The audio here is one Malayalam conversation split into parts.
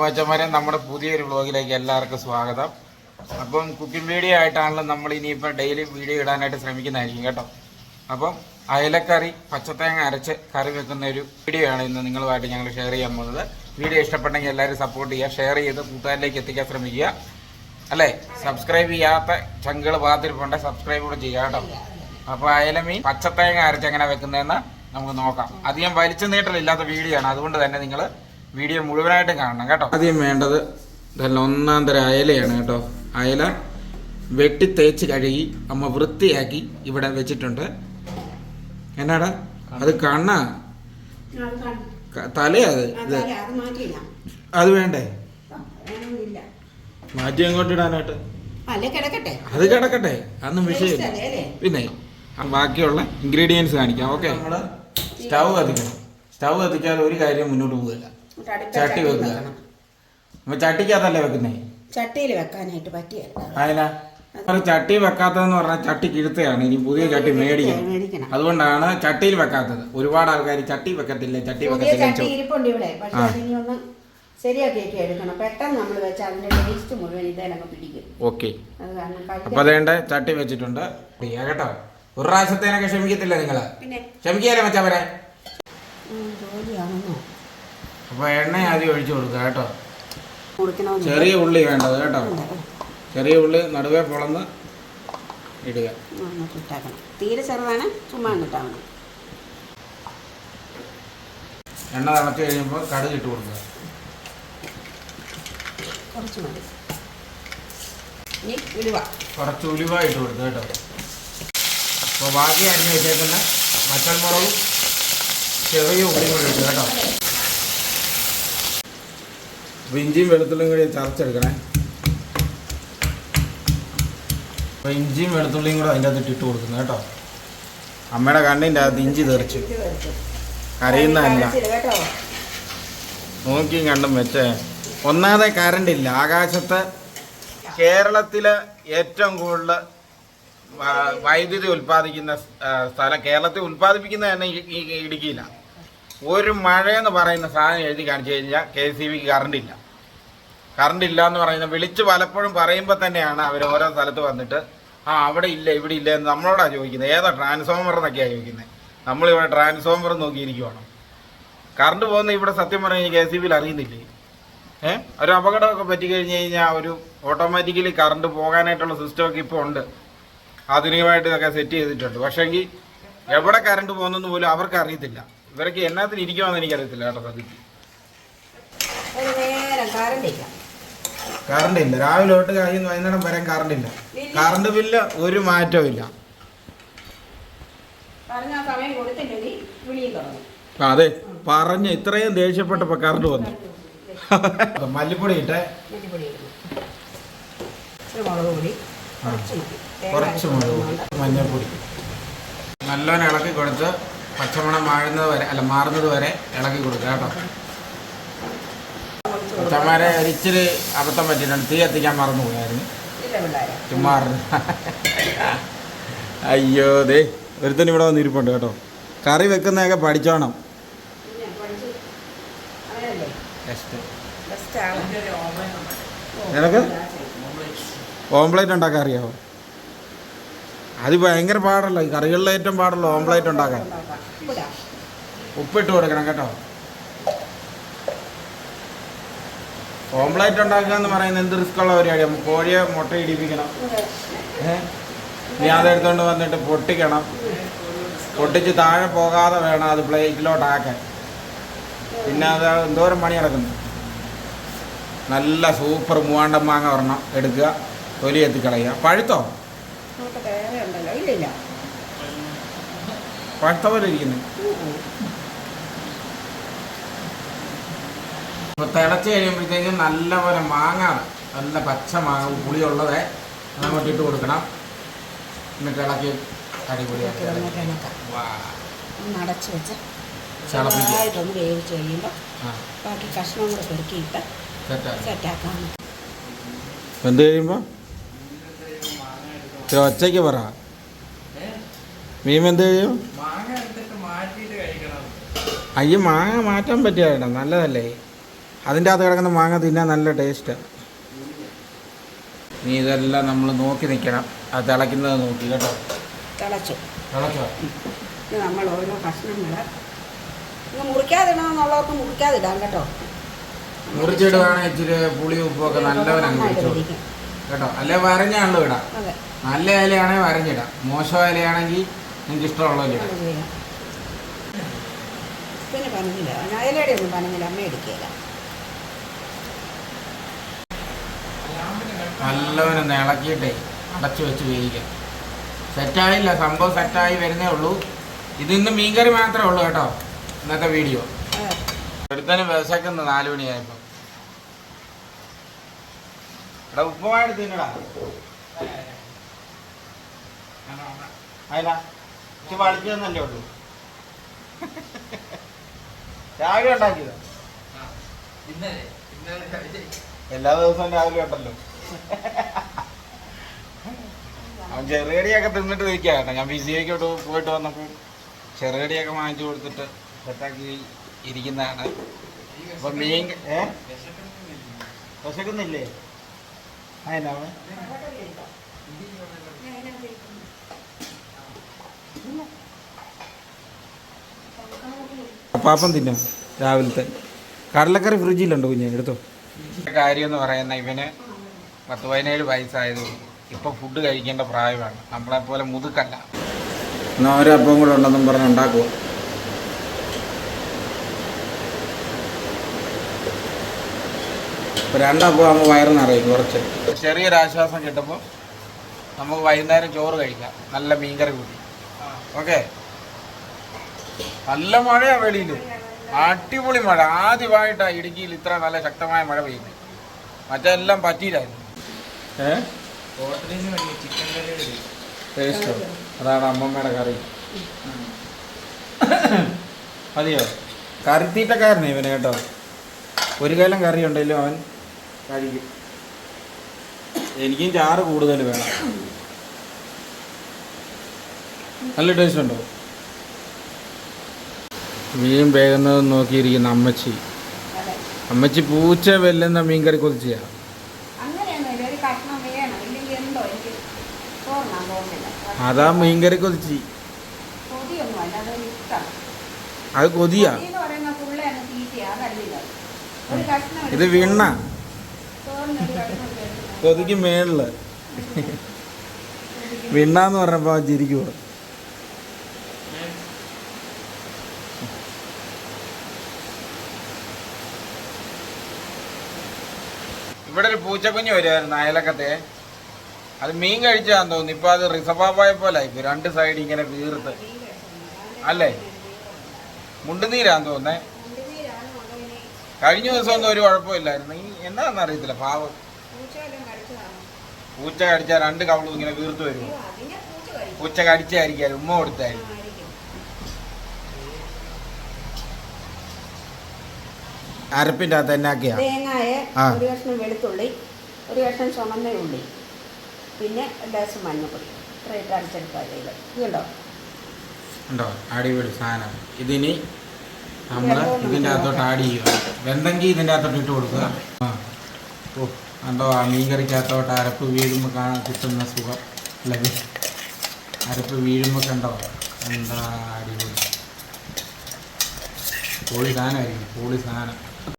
വച്ചമാരെ നമ്മുടെ പുതിയൊരു വ്ലോഗിലേക്ക് എല്ലാവർക്കും സ്വാഗതം. അപ്പം കുക്കിംഗ് വീഡിയോ ആയിട്ടാണല്ലോ നമ്മൾ ഇനിയിപ്പോൾ ഡെയിലി വീഡിയോ ഇടാനായിട്ട് ശ്രമിക്കുന്നതായിരിക്കും കേട്ടോ. അപ്പം അയലക്കറി പച്ചത്തേങ്ങ അരച്ച് കറി വെക്കുന്ന ഒരു വീഡിയോ ആണ് ഇന്ന് നിങ്ങളുമായിട്ട് ഞങ്ങൾ ഷെയർ ചെയ്യാൻ പോകുന്നത്. വീഡിയോ ഇഷ്ടപ്പെട്ടെങ്കിൽ എല്ലാവരും സപ്പോർട്ട് ചെയ്യുക ഷെയർ ചെയ്ത് കൂട്ടുകാരിലേക്ക് എത്തിക്കാൻ ശ്രമിക്കുക. അല്ലേ? സബ്സ്ക്രൈബ് ചെയ്യാത്ത ചങ്കുകൾ ഭാഗത്തിരിപ്പുണ്ട് സബ്സ്ക്രൈബ് കൂടെ ചെയ്യുക കേട്ടോ. അപ്പോൾ അയലമീൻ പച്ചത്തേങ്ങ അരച്ച് എങ്ങനെ വെക്കുന്നതെന്ന് നമുക്ക് നോക്കാം. അധികം വലിച്ചു നീട്ടലില്ലാത്ത വീഡിയോ ആണ്. അതുകൊണ്ട് തന്നെ നിങ്ങൾ വീഡിയോ മുഴുവനായിട്ടും കാണണം കേട്ടോ. ആദ്യം വേണ്ടത് ഇതല്ല ഒന്നാം തരം അയലയാണ് കേട്ടോ. അയല വെട്ടി തേച്ച് കഴുകി അമ്മ വൃത്തിയാക്കി ഇവിടെ വെച്ചിട്ടുണ്ട്. എന്നാടാ? അത് കണ്ണ? തലയാ അത്? ഇത്? അത് മാറ്റിയില്ല. അത് വേണ്ടേ. മാറ്റി അങ്ങോട്ട് ഇടാനായിട്ട്. അല്ലേ കിടക്കട്ടെ? അത് കിടക്കട്ടെ. അതൊന്നും വിഷയമില്ല? പിന്നെ ആ ബാക്കിയുള്ള ഇൻഗ്രീഡിയൻസ് കാണിക്കാം ഓക്കെ? നമ്മൾ സ്റ്റൗ കത്തിക്കണം സ്റ്റൗ കത്തിക്കാതെ ഒരു കാര്യം മുന്നോട്ട് പോകില്ല ചട്ടി വെക്കണം. ചട്ടിക്കകത്തല്ലേ വെക്കുന്നേ? ചട്ടിയിൽ വെക്കാനായിട്ട് പറ്റിയല്ല. ചട്ടി വെക്കാത്തതെന്ന് പറഞ്ഞാൽ ചട്ടി കിഴുത്തയാണ് ഇനി പുതിയ ചട്ടി മേടിക്കണം. മേടിക്കണം. അതുകൊണ്ടാണ് ചട്ടിയിൽ വെക്കാത്തത്. ഒരുപാട് ആൾക്കാർ ചട്ടി വെക്കത്തില്ല ചട്ടി വെക്കത്തില്ല ശരിയാക്കിയൊക്കെ എടുക്കണം. പെട്ടെന്ന് നമ്മൾ അതിന്റെ ടേസ്റ്റ് മുഴുവൻ പിടിക്കും. ഓക്കെ. അപ്പൊ അതേണ്ട ചട്ടി വെച്ചിട്ടുണ്ട്. കേട്ടോ. ഒരു പ്രാവശ്യത്തേനൊക്കെ ക്ഷമിക്കത്തില്ല നിങ്ങൾ? പിന്നെ? ക്ഷമിക്കാലോ പറയാ ജോലിയാണെന്നോ? അപ്പൊ എണ്ണ ആദ്യം ഒഴിച്ചു കൊടുക്കുക കേട്ടോ. ചെറിയ ഉള്ളി വേണ്ടത് കേട്ടോ. ചെറിയ ഉള്ളി നടുവേ പൊളന്ന് ഇടുക. തീരെ ചെറുതാണ് ചുമ്മാ എണ്ണ തിളച്ച് കഴിയുമ്പോൾ കടുക് ഇട്ട് കൊടുക്കുക. കുറച്ച് മതി. ഇനി ഇടുക കുറച്ച് ഉലുവ ഇട്ട് കൊടുക്കുക കേട്ടോ. അപ്പോൾ ബാക്കി അരിഞ്ഞ് വെച്ചേക്കുന്ന വറ്റൽമുളകും ചെറിയ ഉള്ളിയും കൂടി ഇട്ട് കേട്ടോ. അപ്പോൾ ഇഞ്ചിയും വെളുത്തുള്ളിയും കൂടി ചതച്ചെടുക്കണേ അപ്പോൾ ഇഞ്ചിയും വെളുത്തുള്ളിയും കൂടെ അതിന്റെ അകത്ത് ഇട്ട് കൊടുക്കുന്നത് കേട്ടോ. അമ്മയുടെ കണ്ണിന്റെ അകത്ത് ഇഞ്ചി തെറിച്ചു. കരയുന്നതല്ല നോക്കിയും കണ്ടും വെച്ചേ. ഒന്നാമതെ കറണ്ട് ഇല്ല. ആകാശത്ത് കേരളത്തിലെ ഏറ്റവും കൂടുതൽ വൈദ്യുതി ഉൽപ്പാദിക്കുന്ന സ്ഥലം കേരളത്തിൽ ഉൽപ്പാദിപ്പിക്കുന്ന തന്നെ ഈ- ഇടുക്കിയില്ല ഒരു മഴയെന്ന് പറയുന്ന സാധനം എഴുതി കാണിച്ചു കഴിഞ്ഞാൽ കെ സി ബിക്ക് കറണ്ട് ഇല്ല കറണ്ട് ഇല്ല എന്ന് പറയുന്നത് വിളിച്ച് പലപ്പോഴും പറയുമ്പോൾ തന്നെയാണ് അവർ ഓരോ സ്ഥലത്ത് വന്നിട്ട് ആ അവിടെ ഇല്ല ഇവിടെ ഇല്ല എന്ന് നമ്മളോടാണ് ചോദിക്കുന്നത്. ഏതാ ട്രാൻസ്ഫോമർ എന്നൊക്കെയാണ് ചോദിക്കുന്നത്. നമ്മളിവിടെ ട്രാൻസ്ഫോമർ നോക്കിയിരിക്കുവാണ്? കറണ്ട് പോകുന്ന ഇവിടെ സത്യം പറഞ്ഞാൽ കെ സി ബിയിൽ അറിയുന്നില്ലേ? ഏ? ഒരു അപകടമൊക്കെ പറ്റി കഴിഞ്ഞ് കഴിഞ്ഞാൽ ഒരു ഓട്ടോമാറ്റിക്കലി കറണ്ട് പോകാനായിട്ടുള്ള സിസ്റ്റമൊക്കെ ഇപ്പോൾ ഉണ്ട്. ആധുനികമായിട്ട് ഇതൊക്കെ സെറ്റ് ചെയ്തിട്ടുണ്ട്. പക്ഷേങ്കിൽ എവിടെ കറണ്ട് പോകുന്നെന്ന് പോലും അവർക്ക് അറിയത്തില്ല. ഇവരൊക്കെ എന്നാത്തിന് ഇരിക്കുവാന്ന് എനിക്കറിയത്തില്ല കേട്ടോ സത്യത്തിൽ. ഒരു നേരം കറണ്ടില്ല കറണ്ട് ഇല്ല. രാവിലെ തൊട്ട് കഴിയുന്ന വൈകുന്നേരം വരെ കറണ്ട് ഇല്ല. കറണ്ട് ബില്ല് ഒരു മാറ്റവും ഇല്ല. പറഞ്ഞ ആ സമയം കൊടുത്തില്ലെങ്കിൽ വിളിയും തുടങ്ങും. ആ, അതെ. പറഞ്ഞ ഇത്രയും ദേഷ്യപ്പെട്ടപ്പോ കറണ്ട് വന്നു. മല്ലിപ്പൊടി ഇട്ടേ. മല്ലിപ്പൊടി ഇടുന്നു. ഇച്ചിരി മുളക് പൊടി. കുറച്ച് മതി കുറച്ച് മുളക് പൊടി മഞ്ഞൾപ്പൊടി നല്ലോണം ഇളക്കി കൊടുത്ത് പച്ചമണം വാഴുന്നത് വരെ അല്ല മാറുന്നത് വരെ ഇളക്കി കൊടുക്കുക കേട്ടോ. അച്ഛന്മാരെ ഒരിച്ചിരി അബദ്ധം പറ്റിയിട്ടുണ്ട്. തീ എത്തിക്കാൻ മറന്നു പോയായിരുന്നു. ചുമ്മാ അയ്യോ ദേ ഒരുത്തൻ ഇവിടെ വന്നിരിപ്പുണ്ട് കേട്ടോ. കറി വെക്കുന്നതൊക്കെ പഠിച്ചോണം. നിനക്ക്? ഓംപ്ലേറ്റ് ഉണ്ടാക്കാൻ അറിയാമോ അത് ഭയങ്കര പാടല്ലോ? ഈ കറികളിലെ ഏറ്റവും പാടുള്ള ഓംപ്ലേറ്റ് ഉണ്ടാക്കാൻ. ഉപ്പിട്ട് കൊടുക്കണം കേട്ടോ. ഓംപ്ലേറ്റ് ഉണ്ടാക്കുക എന്ന് പറയുന്നത് എന്ത് റിസ്ക് ഉള്ള പരിപാടിയാണ് കോഴിയെ മുട്ട ഇടിപ്പിക്കണം. ഇവിടെ. ഏഹ് നീ അതെടുത്തോണ്ട് വന്നിട്ട് പൊട്ടിക്കണം. പൊട്ടിച്ച് താഴെ പോകാതെ വേണം അത് പ്ലേറ്റിലോട്ടാക്കാൻ. പിന്നെ അത് എന്തോരം പണി നടക്കുന്നു? നല്ല സൂപ്പർ മൂവാണ്ടം മാങ്ങ ഒരെണ്ണം എടുക്കുക. തൊലി എത്തിക്കളയുക. പഴുത്തോ? ഇല്ലില്ല പഴുത്ത പോലെ തിളച്ച് കഴിയുമ്പോഴത്തേക്കും നല്ലപോലെ മാങ്ങ നല്ല പച്ച മാങ്ങ പുളിയുള്ളത്. അങ്ങോട്ട് ഇട്ട് കൊടുക്കണം. എന്നിട്ട് ഇളക്കി അടിപൊളിയാക്കി അടച്ച് വെച്ച് ചെറുതായിട്ടൊന്ന് വേവിച്ച് കഴിയുമ്പോൾ ബാക്കി കഷ്ണം കൂടെ പെറുക്കിയിട്ട് സെറ്റാക്കാം. എന്ത് കഴിയുമ്പോൾ ഒച്ചയ്ക്ക് പറ. മീൻ എന്ത് ചെയ്യും? അയ്യോ മാങ്ങ മാറ്റാൻ പറ്റിയ നല്ലതല്ലേ? അതിന്റെ അകത്ത് കിടക്കുന്ന മാങ്ങ തിന്നാൻ നല്ല ടേസ്റ്റ്. നീ ഇതെല്ലാം നമ്മൾ നോക്കി നിൽക്കണം അത് തിളയ്ക്കുന്നത് നോക്കി കേട്ടോ. തിളച്ചു. തിളച്ചോ? നമ്മൾ ഓരോ കഷ്ണങ്ങൾ മുറിക്കാതിടണമെന്നുള്ളവർക്ക് മുറിക്കാതിടാം കേട്ടോ. മുറിച്ചിടുവാണെങ്കിൽ ഇച്ചിരി പുളി ഉപ്പൊക്കെ നല്ലവനെ നന്നായിട്ട് മുറിച്ചോളൂ കേട്ടോ അല്ലെ വരഞ്ഞാണല്ലോ ഇടാം നല്ല ഇലയാണെങ്കിൽ വരഞ്ഞിടാം. മോശം ഇലയാണെങ്കിൽ നിങ്ങൾക്ക് ഇഷ്ടമുള്ളത് ഇടാം അത്. ചെയ്യാം പിന്നെ പനഞ്ഞില്ല അയലയുടെ ഒന്നും പനഞ്ഞില്ല അമ്മ എടുക്കുകയില്ല നല്ലവനെ ഇളക്കിയിട്ടേ അടച്ചു വെച്ച് വേവിക്കാം. സെറ്റായില്ല. സംഭവം സെറ്റായി വരുന്നേ ഉള്ളൂ. ഇതിന്ന് മീൻകറി മാത്രമേ ഉള്ളൂ കേട്ടോ ഇന്നത്തെ വീഡിയോ. ഒരുത്തന് വിശക്കുന്നു നാല് മണിയായപ്പോ. എടാ ഉപ്പുമായിട്ട് തിന്നടാ. അതിനാ ഇച്ചിരി വളിച്ചു തന്നല്ലേ ഉള്ളൂ. രാവിലെ ഉണ്ടാക്കിയത്. എല്ലാ ദിവസവും രാവിലെ ഉണ്ടല്ലോ. അവൻ ചെറുകടിയൊക്കെ തിന്നിട്ട് ഇരിക്കുക കേട്ടോ. ഞാൻ ബിസിയൊക്കെ പോയിട്ട് വന്നപ്പോൾ ചെറുകടിയൊക്കെ വാങ്ങിച്ചു കൊടുത്തിട്ട് സെറ്റാക്കി ഇരിക്കുന്നതാണ്. അപ്പൊ മീൻ ഏ? വിശക്കുന്നില്ലേ? അതിനാണ്? പാപ്പം തിന്നും രാവിലത്തെ. കടലക്കറി ഫ്രിഡ്ജിലുണ്ട് കുഞ്ഞ് എടുത്തോ. കാര്യം എന്ന് പറയുന്ന ഇവന് പത്ത് പതിനേഴ് വയസ്സായത് ഇപ്പൊ ഫുഡ് കഴിക്കേണ്ട പ്രായമാണ്. നമ്മളെ പോലെ മുതുക്കല്ല. എന്നാ ഒരപ്പം കൂടെ ഉണ്ടെന്നും പറഞ്ഞ് ഉണ്ടാക്കുക രണ്ടപ്പം ആകുമ്പോൾ കുറച്ച്. ചെറിയൊരു ആശ്വാസം കിട്ടുമ്പോൾ നമുക്ക് വൈകുന്നേരം ചോറ് കഴിക്കാം. നല്ല മീൻകറി കൂട്ടി. ഓക്കെ നല്ല മഴയാ വെളിയിൽ അടിപൊളി മഴ. ആദ്യമായിട്ടാണ് ഇടുക്കിയിൽ ഇത്ര നല്ല ശക്തമായ മഴ പെയ്യുന്നത് മറ്റെല്ലാം പറ്റിയില്ലായിരുന്നു. ടേസ്റ്റോ അതാണ് അമ്മമ്മയുടെ കറി. മതിയോ? കറിത്തീറ്റക്കാരനെ ഇവന് കേട്ടോ. ഒരു കാലം കറി ഉണ്ടെങ്കിലും അവൻ കഴിക്കും. എനിക്കും ചാറ് കൂടുതൽ വേണം. നല്ല ടേസ്റ്റ് ഉണ്ടോ? മീൻ വേകുന്നത് നോക്കിയിരിക്കുന്ന അമ്മച്ചി. അമ്മച്ചി പൂച്ച വെല്ലുന്ന മീൻകറി വേണം. തോന്നില്ല അതാ മീൻകറി കൊതിച്ചി. അത് കൊതിയാ. ഇത് വിണ്ണ. ചേർത്ത് കൊതിക്ക് മേളിൽ. വിണ്ണാന്ന് പറഞ്ഞപ്പോ ചിരിക്കുവോ. ഇവിടെ ഒരു പൂച്ചക്കുഞ്ഞ് വരുമായിരുന്നു അയലക്കത്തെ. അത് മീൻ കഴിച്ചാന്ന് തോന്നുന്നു. ഇപ്പൊ അത് റിസർവായ പോലെ ഇപ്പൊ രണ്ട് സൈഡ് ഇങ്ങനെ വീർത്ത്. അല്ലേ? മുണ്ടുനീരാന്ന് തോന്നേ കഴിഞ്ഞ ദിവസം ഒന്നും ഒരു കുഴപ്പമില്ലായിരുന്നു. ഈ എന്താണെന്ന് അറിയത്തില്ല പാവം. പൂച്ച കടിച്ചാൽ രണ്ട് കവളും ഇങ്ങനെ വീർത്ത് വരും അതിനെ പൂച്ച കഴിച്ചു പൂച്ച കടിച്ചായിരിക്കും ഉമ്മ കൊടുത്തായിരിക്കും. അരപ്പിന്റെ അകത്ത് എന്നാക്കിയാ തേങ്ങായ ആ. ഒരു കഷ്ണം വെളുത്തുള്ളി ഒരു കഷ്ണം ചുമന്ന ഉള്ളി പിന്നെ ലേശം മഞ്ഞപ്പൊടി അരച്ചെടുക്കുക ഇതുണ്ടോ ഉണ്ടോ? അടിപൊളി സാധനം. ഇതിനി നമ്മൾ ഇതിന്റെ അകത്തോട്ട് ആഡ് ചെയ്യുക. വെന്തെങ്കിൽ ഇതിന്റെ അകത്തോട്ട് ഇട്ട് കൊടുക്കുക. ആ. ഓ കണ്ടോ? ആ മീൻകറിക്കകത്തോട്ട് അരപ്പ് വീഴുമ്പോൾ കാണാൻ കിട്ടുന്ന സുഖം. അല്ലെങ്കിൽ അരപ്പ് വീഴുമ്പോൾ കണ്ടോ? എന്താ അടിപൊളി. പൊളി സാധനമായിരിക്കും പൊളി സാധനം.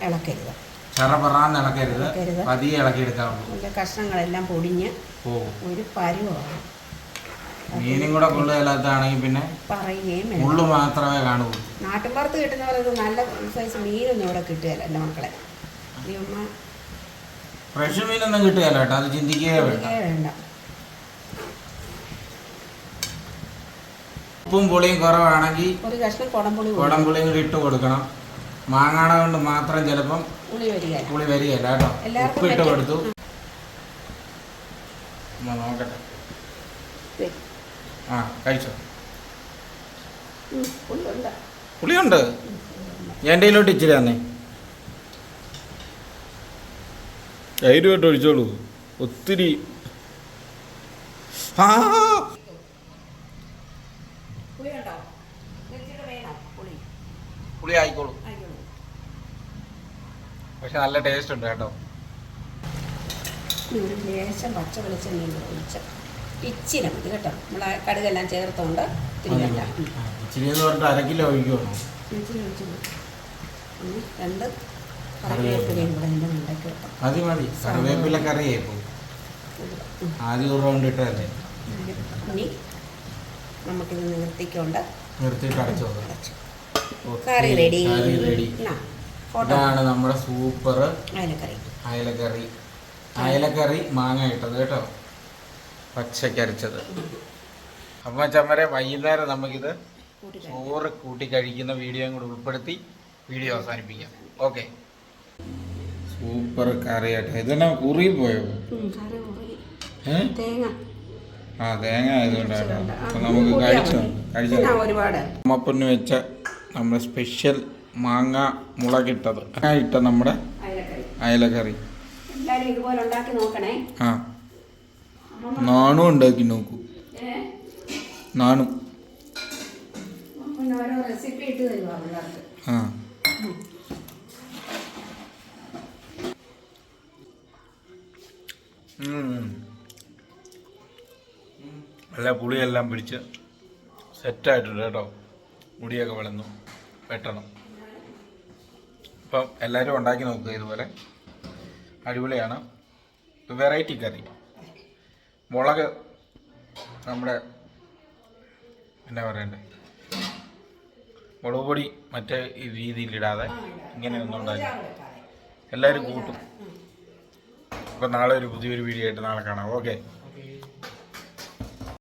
ഇളക്കരുത്. ചെറപറാന്ന് ഇളക്കരുത്. ഇളക്കരുത്. പതിയെ ഇളക്കിയെടുക്കാവുള്ളൂ. കഷ്ണങ്ങളെല്ലാം പൊടിഞ്ഞ് ഒരു പരുവാണ്. മീനും കൂടെ പിന്നെ പറയുകയും മുള്ളു വേണം മാത്രമേ കാണുള്ളൂ. നാട്ടിൻപുറത്ത് കിട്ടുന്ന പോലെ നല്ല സൈസ് മീനൊന്നും ഇവിടെ കിട്ടുകയില്ല എന്റെ മക്കളെ. ഈ ഉമ്മ ഫ്രഷ് മീനൊന്നും കിട്ടുകയല്ല കേട്ടോ. അത് ചിന്തിക്കുകയേ വേണ്ട. ഉപ്പും പുളിയും കുറവാണെങ്കിൽ ഒരു കഷ്ണം കുടംപുളി കൂടി കുടംപുളിയും കൂടി ഇട്ട് കൊടുക്കണം. മാങ്ങാട കൊണ്ട് മാത്രം ചിലപ്പം പുളി വരികയില്ല. കേട്ടോ. ഉപ്പ് ഇട്ട് കൊടുത്തു. നോക്കട്ടെ. ആ കഴിച്ചോ? പുളിയുണ്ട്. എന്റെ കയ്യിലോട്ട് ഇച്ചിരി തന്നെ. ധൈര്യമായിട്ട് ഒഴിച്ചോളൂ. ഒത്തിരി. ആ. പുളി. ആയിക്കോളൂ പക്ഷെ നല്ല ടേസ്റ്റ് ഉണ്ട് കേട്ടോ. ലേശം പച്ച വെളിച്ചെണ്ണ ഒഴിച്ച്. ഇച്ചിരി മതി കേട്ടോ. നമ്മൾ കടുകെല്ലാം ചേർത്തോണ്ട് ഇച്ചിരി എന്ന് പറഞ്ഞിട്ട് അര കിലോ ഒഴിക്കുമോ ഇച്ചിരി ഒഴിച്ച് മതി. രണ്ട് കറിവേപ്പിലയും കൂടെ അതിന്റെ മണ്ടയ്ക്ക് വെക്കാം. മതി മതി. കറിവേപ്പില കറിയേ പോകും. ആദ്യം ഒരു റൗണ്ട് ഇട്ടല്ലേ ഇനി നമുക്കിത് നിർത്തിക്കൊണ്ട് നിർത്തിയിട്ട് അടച്ചോ കറി റെഡി കറി റെഡി ഇതാണ് നമ്മുടെ സൂപ്പർ അയലക്കറി. അയലക്കറി. അയലക്കറി മാങ്ങ ഇട്ടത് കേട്ടോ. പച്ചക്കരച്ചത് അമ്മ ചമ്മരെ വൈകുന്നേരം നമുക്കിത് ചോറ് കൂട്ടി കഴിക്കുന്ന വീഡിയോയും കൂടി ഉൾപ്പെടുത്തി വീഡിയോ അവസാനിപ്പിക്കാം. ഓക്കെ സൂപ്പർ കറി ഇത് ഇതെന്നാ കുറി പോയോ ആ തേങ്ങ ആയതുകൊണ്ടാണ് ആ, അപ്പൊ നമുക്ക് കഴിച്ചു. കഴിച്ചു? അമ്മപ്പൊന്ന് വെച്ച നമ്മുടെ സ്പെഷ്യൽ മാങ്ങ മുളകിട്ടത്. ആ ഇട്ട നമ്മുടെ അയലക്കറി. എല്ലാവരും ഇതുപോലെ ഉണ്ടാക്കി നോക്കണേ. ആ. നാണു ഉണ്ടാക്കി നോക്കൂ. നാണു നാണും. പിന്നെ ഓരോ റെസിപ്പി ഇട്ട് തരുവാ പിള്ളേർക്ക്. ആ. ഉം. നല്ല പുളിയെല്ലാം പിടിച്ച് സെറ്റായിട്ടുണ്ട് കേട്ടോ. മുടിയൊക്കെ വളർന്നു. വെട്ടണം. അപ്പം എല്ലാവരും ഉണ്ടാക്കി നോക്കുക ഇതുപോലെ. അടിപൊളിയാണ്. Variety curry. മുളക് നമ്മുടെ എന്നാ പറയണ്ടേ? മുളക് പൊടി മറ്റേ രീതിയിലിടാതെ ഇങ്ങനെ ഒന്നും ഉണ്ടാക്കി. എല്ലാവരും കൂട്ടും. അപ്പം നാളെ ഒരു പുതിയൊരു വീഡിയോ ആയിട്ട് നാളെ കാണാം. ഓക്കെ